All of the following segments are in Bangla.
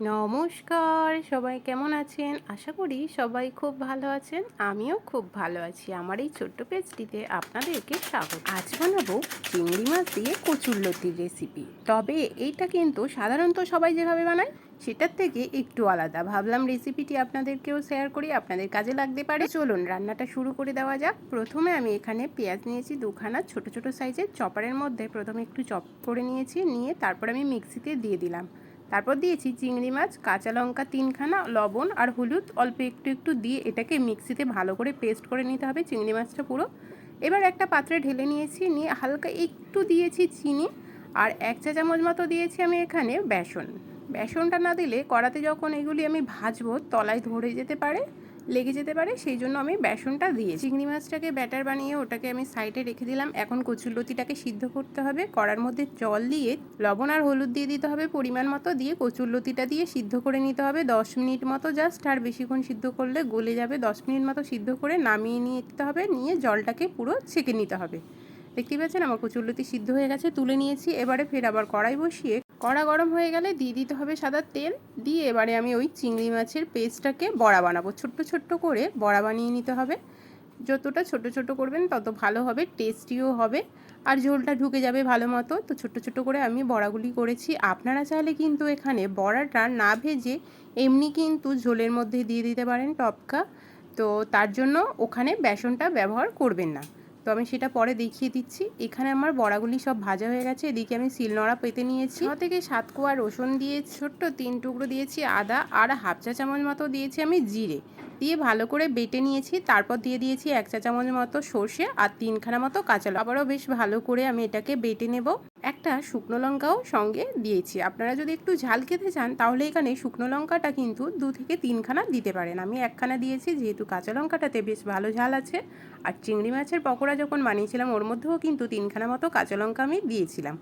নমস্কার, সবাই কেমন আছেন? আশা করি সবাই খুব ভালো আছেন, আমিও খুব ভালো আছি। আমার এই ছোট্ট পেজটিতে আপনাদেরকে স্বাগত। আজ বানাবো চিংড়ি মাছ দিয়ে কচুরলতির রেসিপি তবে এইটা কিন্তু সাধারণত সবাই যেভাবে বানায়, সেটার থেকে একটু আলাদা। ভাবলাম রেসিপিটি আপনাদেরকেও শেয়ার করি, আপনাদের কাজে লাগতে পারে। চলুন রান্নাটা শুরু করে দেওয়া যাক। প্রথমে আমি এখানে পেঁয়াজ নিয়েছি দুখানা ছোট ছোট সাইজের চপারের মধ্যে প্রথমে একটু চপ করে নিয়েছি, নিয়ে তারপর আমি মিক্সিতে দিয়ে দিলাম। তারপর দিয়েছি চিংড়ি মাছ, কাঁচা লঙ্কা তিনখানা, লবণ আর হলুদ। অল্প একটু একটু দিয়ে এটাকে মিক্সিতে ভালো করে পেস্ট করে নিতে হবে চিংড়ি মাছটা পুরো। এবার একটা পাত্রে ঢেলে নিয়েছি, নিয়ে হালকা একটু দিয়েছি চিনি আর এক চা চামচ মতো দিয়েছি আমি এখানে বেসন। বেসনটা না দিলে কড়াতে যখন এগুলি আমি ভাজবো, তলায় ধরে যেতে পারে। লেগে যেতে পারে, সেই জন্য আমি বেসনটা দিয়ে চিংড়ি মাছটাকে ব্যাটার বানিয়ে ওটাকে আমি সাইডে রেখে দিলাম। এখন কচুরলতিটাকে সিদ্ধ করতে হবে। কড়ার মধ্যে জল দিয়ে লবণ আর হলুদ দিয়ে দিতে হবে পরিমাণ মতো। দিয়ে কচুরলতিটা দিয়ে সিদ্ধ করে নিতে হবে। দশ মিনিট মতো জাস্ট, আর বেশিক্ষণ সিদ্ধ করলে গলে যাবে। দশ মিনিট মতো সিদ্ধ করে নামিয়ে নিয়ে নিতে হবে। নিয়ে জলটাকে পুরো ছেঁকে নিতে হবে। দেখতে পাচ্ছেন আমার কচুরলতি সিদ্ধ হয়ে গেছে, তুলে নিয়েছি। এবারে ফের আবার কড়াই বসিয়ে কড়া গরম হয়ে গেলে দিয়ে দিতে হবে সাদা তেল। দিয়ে এবারে আমি ওই চিংড়ি মাছের পেস্টটাকে বড়া বানাবো। ছোট্ট ছোট্ট করে বড়া বানিয়ে নিতে হবে। যতটা ছোট ছোট করবেন তত ভালো হবে, টেস্টিও হবে। আর ঝোলটা ঢুকে যাবে ভালো মতো। তো ছোট্ট ছোট্ট করে আমি বড়াগুলি করেছি। আপনারা চাইলে কিন্তু এখানে বড়াটা না ভেজে এমনি কিন্তু ঝোলের মধ্যে দিয়ে দিতে পারেন টপকা। তো তার জন্য ওখানে বেসনটা ব্যবহার করবেন না। তো আমি সেটা পরে দেখিয়ে দিচ্ছি। এখানে আমার বড়াগুলি সব ভাজা হয়ে গেছে। এদিকে আমি শিলনোড়া পেতে নিয়েছি। ছ থেকে সাত কোয়া রসুন দিয়ে ছোট্ট তিন টুকরো দিয়েছি আদা আর হাফ চা চামচ মতো দিয়েছি আমি জিরে। দিয়ে ভালো করে বেটে নিয়েছি, তারপর দিয়ে দিয়েছি এক চা চামচ মতো সর্ষে আর তিনখানা মতো কাঁচা লঙ্কা। আবারও বেশ ভালো করে আমি এটাকে বেটে নেব। একটা শুকনো লঙ্কাও সঙ্গে দিয়েছি। আপনারা যদি একটু ঝাল খেতে চান, তাহলে এখানে শুকনো লঙ্কাটা কিন্তু দু থেকে তিনখানা দিতে পারেন। আমি একখানা দিয়েছি, যেহেতু কাঁচা লঙ্কাটাতে বেশ ভালো ঝাল আছে। আর চিংড়ি মাছের পকোড়া যখন বানিয়েছিলাম, ওর মধ্যেও কিন্তু তিনখানা মতো কাঁচা লঙ্কা আমি দিয়েছিলাম।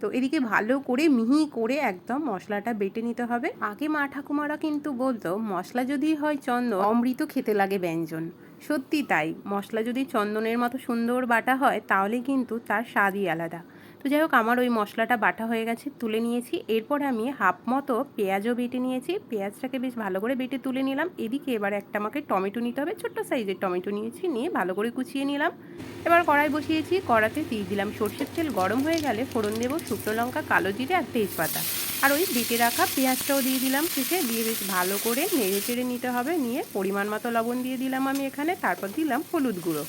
তো এদিকে ভালো করে মিহি করে একদম মশলাটা বেটে নিতে হবে। আগে মা ঠাকুমারা কিন্তু বলতো, মশলা যদি হয় চন্দন, অমৃত খেতে লাগে ব্যঞ্জন। সত্যি তাই, মশলা যদি চন্দনের মতো সুন্দর বাটা হয়, তাহলে কিন্তু তার স্বাদই আলাদা। তো যাই হোক, আমার ওই মশলাটা বাটা হয়ে গেছে, তুলে নিয়েছি। এরপর আমি হাফ মতো পেঁয়াজও বেটে নিয়েছি। পেঁয়াজটাকে বেশ ভালো করে বেটে তুলে নিলাম। এদিকে এবার একটা আমাকে টমেটো নিতে হবে, ছোট্ট সাইজের টমেটো নিয়েছি, নিয়ে ভালো করে কুচিয়ে নিলাম। এবার কড়াই বসিয়েছি, কড়াতে দিয়ে দিলাম সর্ষের তেল, গরম হয়ে গেলে ফোড়ন দেবো শুকনো লঙ্কা, কালো জিরে আর তেজপাতা। আর ওই বেটে রাখা পেঁয়াজটাও দিয়ে দিলাম শেষে, দিয়ে বেশ ভালো করে নেড়ে চেড়ে নিতে হবে, নিয়ে পরিমাণ মতো লবণ দিয়ে দিলাম আমি এখানে, তারপর দিলাম হলুদ গুঁড়ো।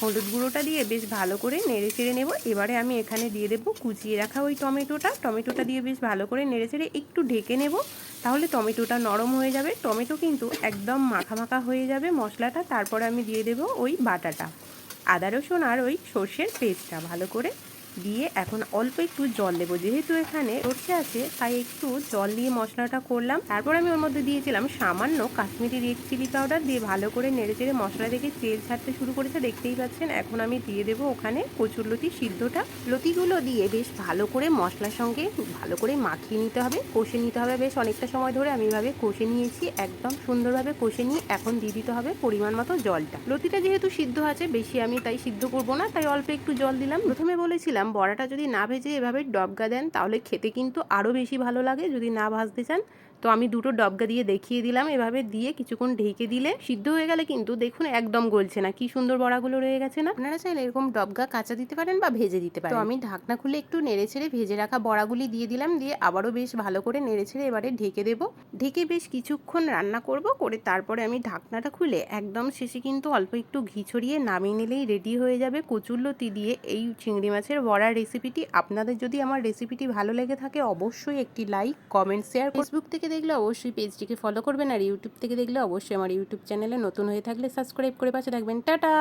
হলুদ গুঁড়োটা দিয়ে বেশ ভালো করে নেড়ে চেড়ে নেব। এবারে আমি এখানে দিয়ে দেবো কুচিয়ে রাখা ওই টমেটোটা। টমেটোটা দিয়ে বেশ ভালো করে নেড়ে চেড়ে একটু ঢেকে নেব, তাহলে টমেটোটা নরম হয়ে যাবে। টমেটো কিন্তু একদম মাখা মাখা হয়ে যাবে মশলাটা। তারপরে আমি দিয়ে দেবো ওই বাটাটা, আদা রসুন আর ওই সর্ষের পেস্টটা ভালো করে। দিয়ে এখন অল্প একটু জল দেবো। যেহেতু এখানে সর্ষে আছে, তাই একটু জল দিয়ে মশলাটা করলাম। তারপর আমি ওর মধ্যে দিয়েছিলাম সামান্য কাশ্মীরি রেড চিলি পাউডার দিয়ে ভালো করে নেড়ে চেড়ে মশলা থেকে তেল ছাড়তে শুরু করেছে। দেখতেই পাচ্ছেন, এখন আমি দিয়ে দেবো ওখানে কচুর লতি সিদ্ধটা। লতিগুলো দিয়ে বেশ ভালো করে মশলার সঙ্গে ভালো করে মাখিয়ে নিতে হবে। কষে নিতে হবে বেশ অনেকটা সময় ধরে। আমি এভাবে কষে নিয়েছি, একদম সুন্দরভাবে কষে নিয়ে এখন দিয়ে দিতে হবে পরিমাণ মতো জলটা। লতিটা যেহেতু সিদ্ধ আছে, বেশি আমি তাই সিদ্ধ করব না, তাই অল্প একটু জল দিলাম। প্রথমে বলেছিলাম বড়াটা যদি না ভেজে এভাবে ডবগা দেন, তাহলে খেতে কিন্তু আরও বেশি ভালো লাগে। যদি না ভাজতে চান তো আমি দুটো ডবগা দিয়ে দেখিয়ে দিলাম। এভাবে দিয়ে কিছুক্ষণ ঢেকে দিলে সিদ্ধ হয়ে গেলে কিন্তু দেখুন একদম গলছে না। কি সুন্দর বড়াগুলো রয়ে গেছে না? আপনারা চাইলে এরকম ডবগা কাঁচা দিতে পারেন বা ভেজে দিতে পারেন। তো আমি ঢাকনা খুলে একটু নেড়ে ছেড়ে ভেজে রাখা বড়াগুলি দিয়ে দিলাম। দিয়ে আবারও বেশ ভালো করে নেড়ে ছেড়ে এবারে ঢেকে দেবো। ঢেকে বেশ কিছুক্ষণ রান্না করব করে তারপরে আমি ঢাকনাটা খুলে একদম শেষে কিন্তু অল্প একটু ঘি ছড়িয়ে নামিয়ে নিলেই রেডি হয়ে যাবে কচুরলতি দিয়ে। এই চিংড়ি মাছের বড়ার রেসিপিটি আপনাদের যদি আমার রেসিপিটি ভালো লেগে থাকে অবশ্যই একটি লাইক কমেন্ট শেয়ার ফেসবুক থেকে দেখলে অবশ্যই পেজটিকে ফলো করবেন আর ইউটিউব থেকে দেখলে অবশ্যই আমার ইউটিউব চ্যানেলে নতুন হয়ে থাকলে সাবস্ক্রাইব করে পাশে থাকবেন। টাটা!